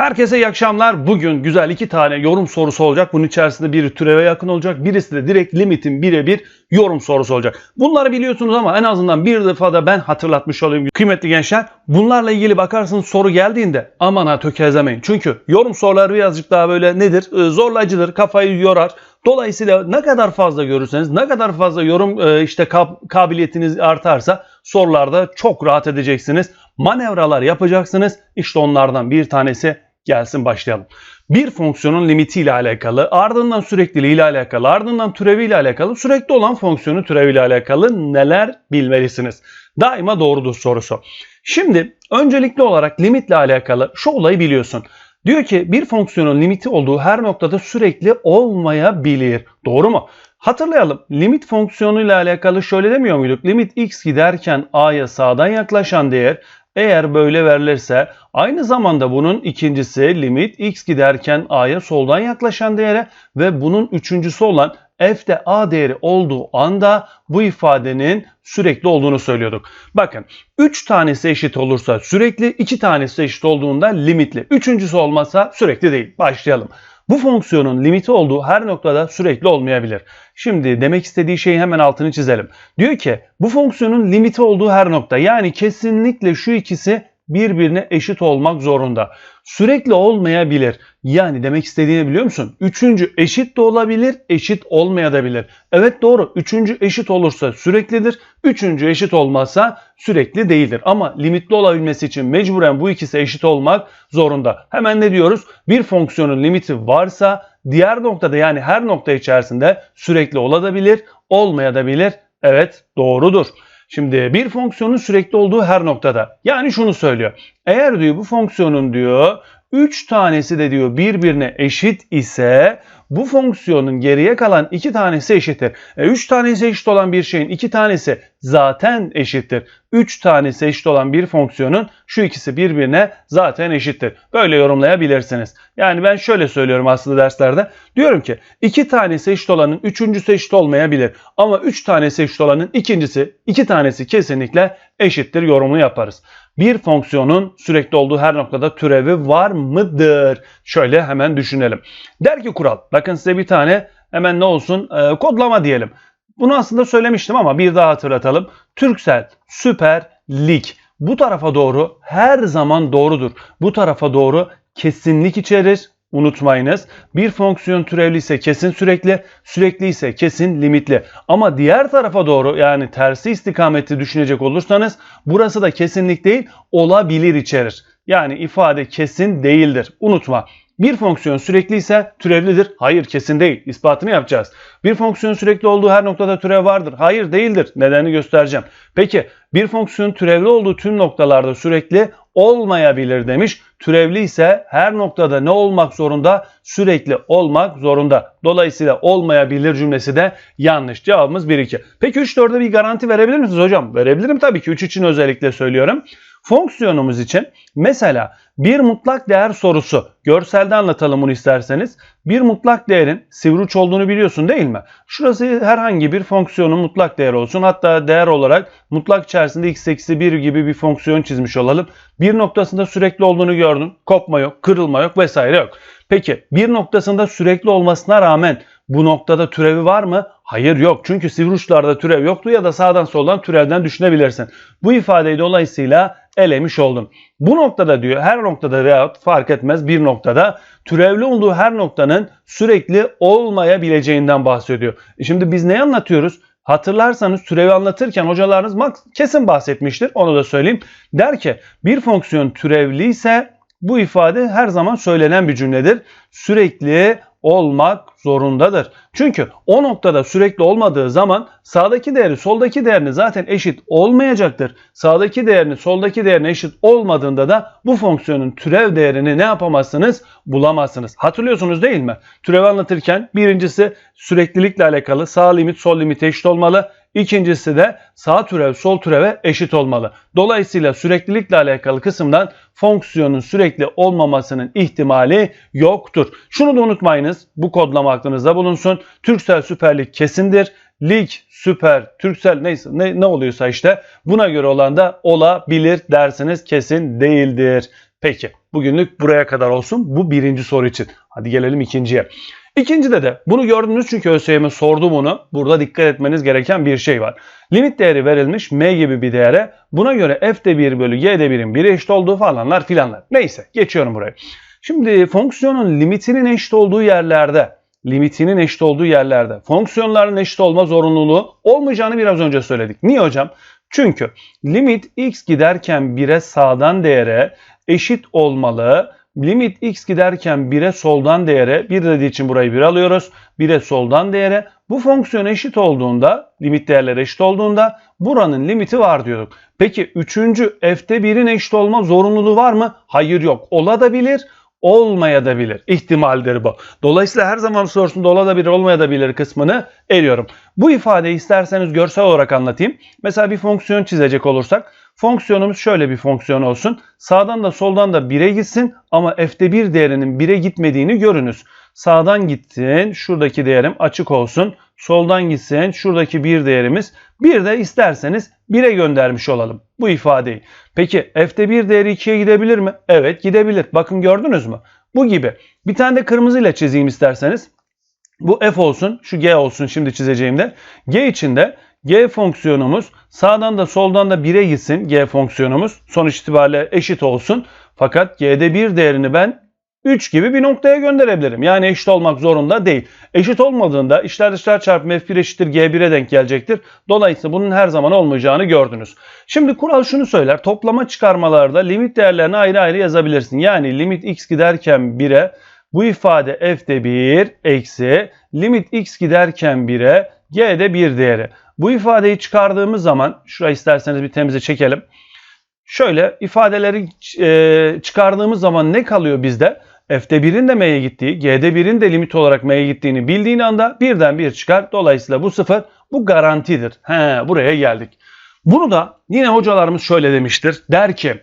Herkese iyi akşamlar. Bugün güzel iki tane yorum sorusu olacak. Bunun içerisinde biri türeve yakın olacak. Birisi de direkt limitin birebir yorum sorusu olacak. Bunları biliyorsunuz ama en azından bir defa da ben hatırlatmış olayım. Kıymetli gençler bunlarla ilgili bakarsınız soru geldiğinde aman ha tökezlemeyin. Çünkü yorum soruları birazcık daha böyle nedir? Ee, Zorlayıcıdır, kafayı yorar. Dolayısıyla ne kadar fazla görürseniz, ne kadar fazla yorum e, işte kab- kabiliyetiniz artarsa sorularda çok rahat edeceksiniz. Manevralar yapacaksınız. İşte onlardan bir tanesi gelsin başlayalım. Bir fonksiyonun limiti ile alakalı, ardından sürekliliği ile alakalı, ardından türevi ile alakalı, sürekli olan fonksiyonun türevi ile alakalı neler bilmelisiniz? Daima doğrudur sorusu. Şimdi öncelikli olarak limitle alakalı şu olayı biliyorsun. Diyor ki bir fonksiyonun limiti olduğu her noktada sürekli olmayabilir. Doğru mu? Hatırlayalım. Limit fonksiyonuyla alakalı şöyle demiyor muyduk? Limit x giderken a'ya sağdan yaklaşan değer eğer böyle verilirse aynı zamanda bunun ikincisi limit x giderken a'ya soldan yaklaşan değere ve bunun üçüncüsü olan f'de a değeri olduğu anda bu ifadenin sürekli olduğunu söylüyorduk. Bakın 3 tanesi eşit olursa sürekli, 2 tanesi eşit olduğunda limitli. Üçüncüsü olmasa sürekli değil. Başlayalım. Bu fonksiyonun limiti olduğu her noktada sürekli olmayabilir. Şimdi demek istediği şeyi hemen altını çizelim. Diyor ki bu fonksiyonun limiti olduğu her nokta yani kesinlikle şu ikisi birbirine eşit olmak zorunda. Sürekli olmayabilir. Yani demek istediğini biliyor musun? Üçüncü eşit de olabilir, eşit olmayabilir. Evet doğru. Üçüncü eşit olursa süreklidir. Üçüncü eşit olmazsa sürekli değildir. Ama limitli olabilmesi için mecburen bu ikisi eşit olmak zorunda. Hemen ne diyoruz? Bir fonksiyonun limiti varsa diğer noktada yani her nokta içerisinde sürekli olabilir, olmayabilir. Evet doğrudur. Şimdi bir fonksiyonun sürekli olduğu her noktada. Yani şunu söylüyor. Eğer diyor bu fonksiyonun diyor 3 tanesi de diyor birbirine eşit ise bu fonksiyonun geriye kalan 2 tanesi eşittir. 3 tanesi eşit olan bir şeyin 2 tanesi zaten eşittir. 3 tanesi eşit olan bir fonksiyonun şu ikisi birbirine zaten eşittir. Böyle yorumlayabilirsiniz. Yani ben şöyle söylüyorum aslında derslerde. Diyorum ki 2 tanesi eşit olanın üçüncüsü eşit olmayabilir. Ama 3 tanesi eşit olanın ikincisi 2 tanesi kesinlikle eşittir yorumunu yaparız. Bir fonksiyonun sürekli olduğu her noktada türevi var mıdır? Şöyle hemen düşünelim. Der ki kural. Bakın size bir tane hemen ne olsun e, kodlama diyelim. Bunu aslında söylemiştim ama bir daha hatırlatalım. Türksel Süper Lig bu tarafa doğru her zaman doğrudur. Bu tarafa doğru kesinlik içerir. Unutmayınız. Bir fonksiyon türevli ise kesin sürekli, sürekli ise kesin limitli. Ama diğer tarafa doğru yani tersi istikameti düşünecek olursanız burası da kesinlik değil olabilir içerir. Yani ifade kesin değildir. Unutma. Bir fonksiyon sürekli ise türevlidir. Hayır kesin değil. İspatını yapacağız. Bir fonksiyon sürekli olduğu her noktada türev vardır. Hayır değildir. Nedenini göstereceğim. Peki bir fonksiyon türevli olduğu tüm noktalarda sürekli olmayabilir demiş. Türevli ise her noktada ne olmak zorunda? Sürekli olmak zorunda. Dolayısıyla olmayabilir cümlesi de yanlış. Cevabımız 1-2. Peki 3-4'e bir garanti verebilir misiniz hocam? Verebilirim tabii ki. 3 için özellikle söylüyorum. Fonksiyonumuz için mesela bir mutlak değer sorusu. Görselde anlatalım bunu isterseniz. Bir mutlak değerin sivri uç olduğunu biliyorsun değil mi? Şurası herhangi bir fonksiyonun mutlak değer olsun. Hatta değer olarak mutlak içerisinde x eksi 1 gibi bir fonksiyon çizmiş olalım. Bir noktasında sürekli olduğunu gördün. Kopma yok, kırılma yok vesaire yok. Peki bir noktasında sürekli olmasına rağmen bu noktada türevi var mı? Hayır yok. Çünkü sivri uçlarda türev yoktu ya da sağdan soldan türevden düşünebilirsin. Bu ifadeyi dolayısıyla elemiş oldun. Bu noktada diyor her noktada veya fark etmez bir noktada türevli olduğu her noktanın sürekli olmayabileceğinden bahsediyor. Şimdi biz ne anlatıyoruz? Hatırlarsanız türevi anlatırken hocalarınız kesin bahsetmiştir. Onu da söyleyeyim. Der ki bir fonksiyon türevli ise bu ifade her zaman söylenen bir cümledir. Sürekli olmak zorundadır. Çünkü o noktada sürekli olmadığı zaman sağdaki değeri soldaki değerini zaten eşit olmayacaktır. Sağdaki değerini soldaki değerine eşit olmadığında da bu fonksiyonun türev değerini ne yapamazsınız? Bulamazsınız. Hatırlıyorsunuz değil mi? Türev anlatırken birincisi süreklilikle alakalı sağ limit sol limit eşit olmalı. İkincisi de sağ türev sol türeve eşit olmalı. Dolayısıyla süreklilikle alakalı kısımdan fonksiyonun sürekli olmamasının ihtimali yoktur. Şunu da unutmayınız. Bu kodlama aklınızda bulunsun. Türksel Süper Lig kesindir. Lig, Süper, Türksel neyse ne, ne oluyorsa işte buna göre olan da olabilir dersiniz kesin değildir. Peki. Bugünlük buraya kadar olsun. Bu birinci soru için. Hadi gelelim ikinciye. İkincide de bunu gördünüz çünkü ÖSYM sordu bunu. Burada dikkat etmeniz gereken bir şey var. Limit değeri verilmiş m gibi bir değere. Buna göre f'de 1 bölü g'de 1'in 1'e eşit olduğu falanlar filanlar. Neyse geçiyorum buraya. Şimdi fonksiyonun limitinin eşit olduğu yerlerde limitinin eşit olduğu yerlerde fonksiyonların eşit olma zorunluluğu olmayacağını biraz önce söyledik. Niye hocam? Çünkü limit x giderken 1'e sağdan değere eşit olmalı. Limit x giderken 1'e soldan değere 1 dediği için burayı 1 alıyoruz. 1'e soldan değere bu fonksiyon eşit olduğunda limit değerleri eşit olduğunda buranın limiti var diyorduk. Peki 3. f'te 1'in eşit olma zorunluluğu var mı? Hayır yok. Olabilir olmayabilir. İhtimaldir bu. Dolayısıyla her zaman sorusunda olabilir olmayabilir kısmını eliyorum. Bu ifadeyi isterseniz görsel olarak anlatayım. Mesela bir fonksiyon çizecek olursak fonksiyonumuz şöyle bir fonksiyon olsun. Sağdan da soldan da 1'e gitsin ama f'te 1 değerinin 1'e gitmediğini görünüz. Sağdan gitsin şuradaki değerim açık olsun. Soldan gitsin şuradaki bir değerimiz. Bir de isterseniz 1'e göndermiş olalım bu ifadeyi. Peki f'te 1 değeri 2'ye gidebilir mi? Evet gidebilir. Bakın gördünüz mü? Bu gibi. Bir tane de kırmızıyla çizeyim isterseniz. Bu f olsun, şu g olsun şimdi çizeceğimde. g içinde g fonksiyonumuz sağdan da soldan da 1'e gitsin g fonksiyonumuz. Sonuç itibariyle eşit olsun. Fakat g'de 1 değerini ben 3 gibi bir noktaya gönderebilirim. Yani eşit olmak zorunda değil. Eşit olmadığında işler dışlar çarpımı f1 eşittir g1'e denk gelecektir. Dolayısıyla bunun her zaman olmayacağını gördünüz. Şimdi kural şunu söyler. Toplama çıkarmalarda limit değerlerini ayrı ayrı yazabilirsin. Yani limit x giderken 1'e bu ifade f'de 1 eksi limit x giderken 1'e g'de 1 değeri. Bu ifadeyi çıkardığımız zaman şurayı isterseniz bir temize çekelim. Şöyle ifadeleri e, çıkardığımız zaman ne kalıyor bizde? F'de 1'in de M'ye gittiği, G'de 1'in de limit olarak M'ye gittiğini bildiğin anda birden bir çıkar. Dolayısıyla bu sıfır bu garantidir. He, buraya geldik. Bunu da yine hocalarımız şöyle demiştir. Der ki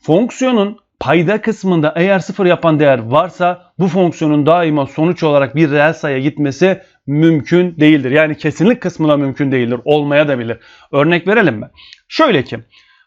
fonksiyonun payda kısmında eğer sıfır yapan değer varsa bu fonksiyonun daima sonuç olarak bir reel sayıya gitmesi mümkün değildir. Yani kesinlik kısmına mümkün değildir. Olmaya da bilir. Örnek verelim mi? Şöyle ki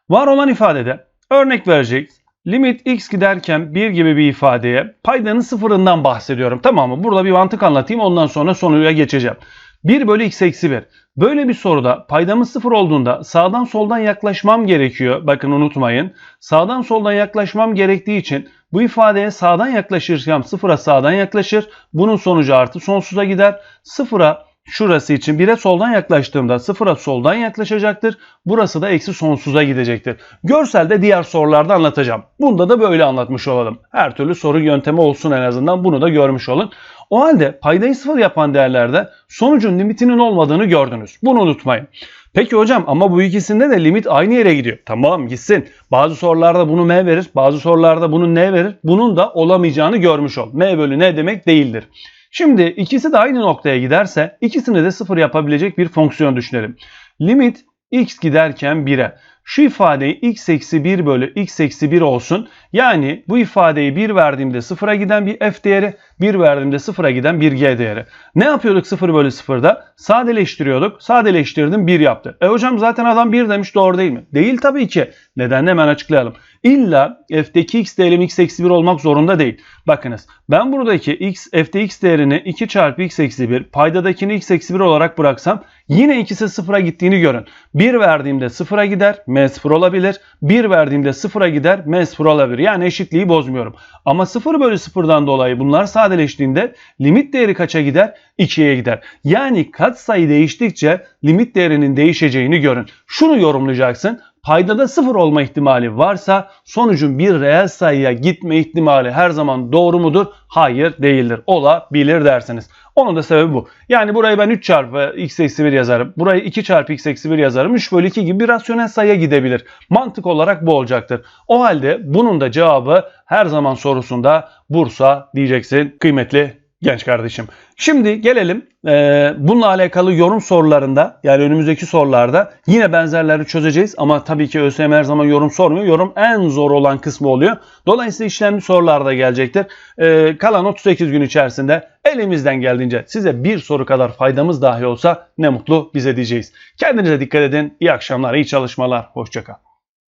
var olan ifadede örnek verecek limit x giderken 1 gibi bir ifadeye paydanın sıfırından bahsediyorum. Tamam mı? Burada bir mantık anlatayım ondan sonra sonuya geçeceğim. 1 bölü x eksi 1. Böyle bir soruda paydamız sıfır olduğunda sağdan soldan yaklaşmam gerekiyor. Bakın unutmayın. Sağdan soldan yaklaşmam gerektiği için bu ifadeye sağdan yaklaşırsam sıfıra sağdan yaklaşır. Bunun sonucu artı sonsuza gider. Sıfıra şurası için 1'e soldan yaklaştığımda 0'a soldan yaklaşacaktır. Burası da eksi sonsuza gidecektir. Görselde diğer sorularda anlatacağım. Bunda da böyle anlatmış olalım. Her türlü soru yöntemi olsun en azından bunu da görmüş olun. O halde paydayı sıfır yapan değerlerde sonucun limitinin olmadığını gördünüz. Bunu unutmayın. Peki hocam ama bu ikisinde de limit aynı yere gidiyor. Tamam gitsin. Bazı sorularda bunu m verir. Bazı sorularda bunu n verir. Bunun da olamayacağını görmüş ol. m bölü n demek değildir. Şimdi ikisi de aynı noktaya giderse ikisini de sıfır yapabilecek bir fonksiyon düşünelim. Limit x giderken 1'e. Şu ifadeyi x eksi 1 bölü x eksi 1 olsun. Yani bu ifadeyi 1 verdiğimde 0'a giden bir f değeri, 1 verdiğimde 0'a giden bir g değeri. Ne yapıyorduk 0 bölü 0'da? Sadeleştiriyorduk. Sadeleştirdim 1 yaptı. E hocam zaten adam 1 demiş doğru değil mi? Değil tabii ki. Neden hemen açıklayalım. İlla f'deki x değerim x eksi 1 olmak zorunda değil. Bakınız ben buradaki x, f'de x değerini 2 çarpı x eksi 1 paydadakini x eksi 1 olarak bıraksam yine ikisi sıfıra gittiğini görün. 1 verdiğimde sıfıra gider m sıfır olabilir. 1 verdiğimde sıfıra gider m sıfır olabilir. Yani eşitliği bozmuyorum. Ama 0 bölü 0'dan dolayı bunlar sadeleştiğinde limit değeri kaça gider? 2'ye gider. Yani katsayı değiştikçe limit değerinin değişeceğini görün. Şunu yorumlayacaksın paydada sıfır olma ihtimali varsa sonucun bir reel sayıya gitme ihtimali her zaman doğru mudur? Hayır değildir. Olabilir dersiniz. Onun da sebebi bu. Yani burayı ben 3 çarpı x eksi 1 yazarım. Burayı 2 çarpı x eksi 1 yazarım. 3 bölü 2 gibi bir rasyonel sayıya gidebilir. Mantık olarak bu olacaktır. O halde bunun da cevabı her zaman sorusunda Bursa diyeceksin kıymetli genç kardeşim. Şimdi gelelim e, bununla alakalı yorum sorularında yani önümüzdeki sorularda yine benzerleri çözeceğiz ama tabii ki ÖSYM her zaman yorum sormuyor. Yorum en zor olan kısmı oluyor. Dolayısıyla işlemli sorular da gelecektir. E, kalan 38 gün içerisinde elimizden geldiğince size bir soru kadar faydamız dahi olsa ne mutlu bize diyeceğiz. Kendinize dikkat edin. İyi akşamlar, iyi çalışmalar. Hoşçakal.